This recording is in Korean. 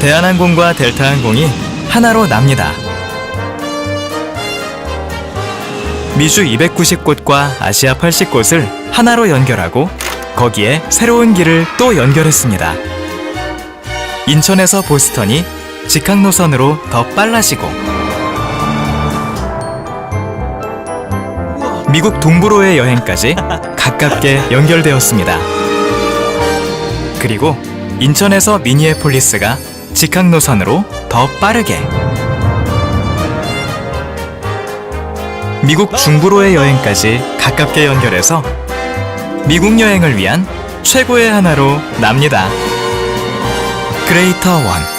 대한항공과 델타항공이 하나로 납니다. 미주 290곳과 아시아 80곳을 하나로 연결하고 거기에 새로운 길을 또 연결했습니다. 인천에서 보스턴이 직항 노선으로 더 빨라지고 미국 동부로의 여행까지 가깝게 연결되었습니다. 그리고 인천에서 미니애폴리스가 직항 노선으로 더 빠르게 미국 중부로의 여행까지 가깝게 연결해서 미국 여행을 위한 최고의 하나로 납니다. 그레이터 원